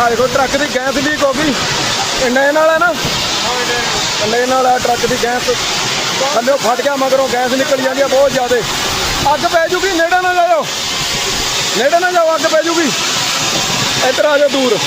ਆ ਦੇਖੋ, ਟਰੱਕ ਦੀ gas leak ਹੋ ਗਈ। ਇੰਨੇ ਨਾਲ ਹੈ ਨਾ? ਇੰਨੇ ਨਾਲ ਆ ਟਰੱਕ ਦੀ ਗੈਸ। ਥੱਲੇ ਫਟ ਗਿਆ, ਮਗਰੋਂ ਗੈਸ ਨਿਕਲ ਜਾਂਦੀ ਆ ਬਹੁਤ ਜ਼ਿਆਦਾ। ਅੱਗ ਪੈ ਜੂਗੀ, ਨੇੜੇ ਨਾ ਜਾਓ। ਨੇੜੇ ਨਾ ਜਾਓ, ਅੱਗ ਪੈ ਜੂਗੀ। ਇੱਧਰ ਆ ਜਾਓ ਦੂਰ।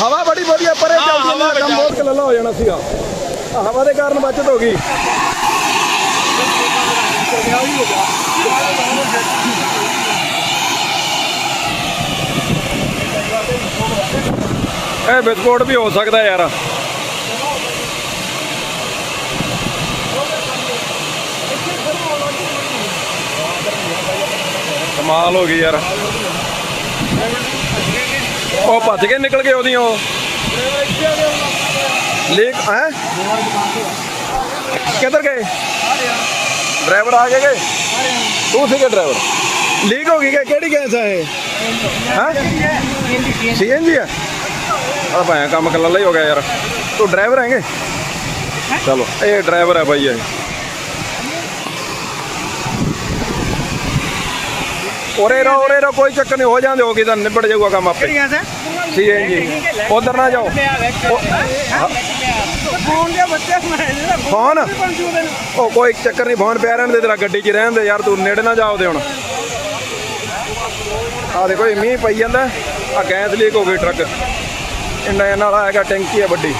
ਹਵਾ ਬੜੀ ਵਧੀਆ ਪਰੇ ਚੱਲਦੀ ਨਾ ਕੰਮ ਬਹੁਤ ਕਲਲਾ ਹੋ ਜਾਣਾ ਸੀਗਾ। ਆਹ ਹਵਾ ਦੇ ਕਾਰਨ ਬਚਤ ਹੋ ਗਈ। ਇਹ ਵਿਸਫੋਟ ਵੀ ਹੋ ਸਕਦਾ ਯਾਰ। ਕਮਾਲ ਹੋ ਗਈ ਯਾਰ। ਉਹ ਭੱਜ ਕੇ ਨਿਕਲ ਗਏ ਉਹਦੀਆਂ ਉਹ। ਲੀਕ ਹੈ? ਕਿੱਧਰ ਗਏ? ਡਰਾਈਵਰ ਆ ਗਏ ਗਏ ਤੂੰ ਸੀਗੇ ਡਰਾਈਵਰ? ਲੀਕ ਹੋ ਗਈ ਕਿ? ਕਿਹੜੀ ਗੈਸ ਆ ਇਹ? ਹਾਂ? ਸੀਐਨਜੀ ਆ? ਆ ਭਾਇਆ ਕੰਮ ਕੱਲਾ ਹੀ ਹੋ ਗਿਆ ਯਾਰ। ਤੂੰ ਡਰਾਈਵਰ ਹੈਗੇ ਚਲੋ ਇਹ ਡਰਾਈਵਰ ਹੈ ਭਾਈ ਇਹ। ਉਰੇ ਰੋ ਉਰੇ ਰੋ ਕੋਈ ਚੱਕਰ ਨਹੀਂ ਹੋ ਜਾਂਦੇ ਹੋ ਗਈ ਤਾਂ ਨਿਬੜ ਜਾਊਗਾ ਕੰਮ ਆਪੇ। ਗੈਸ ਹੈ ਸੀਐਨਜੀ ਉਧਰ ਨਾ ਜਾਓ। ਫੋਨ ਦੇ ਬੱਚੇ ਮਾਰੇ ਫੋਨ ਉਹ ਕੋਈ ਚੱਕਰ ਨਹੀਂ ਫੋਨ ਪਿਆ ਰਹਿਣ ਦੇ ਤੇਰਾ ਗੱਡੀ 'ਚ ਹੀ ਰਹਿਣ ਦੇ ਯਾਰ ਤੂੰ ਨੇੜੇ ਨਾ ਜਾ ਉਹਦੇ ਹੁਣ। ਆ ਦੇਖੋ ਇਹ ਮੀਂਹ ਪਈ ਜਾਂਦਾ ਆ ਗੈਸ ਲੀਕ ਹੋ ਗਈ ਟਰੱਕ। ਇੰਨਾ ਨਾਲ ਆਏਗਾ ਟੈਂਕੀ ਹੈ ਵੱਡੀ।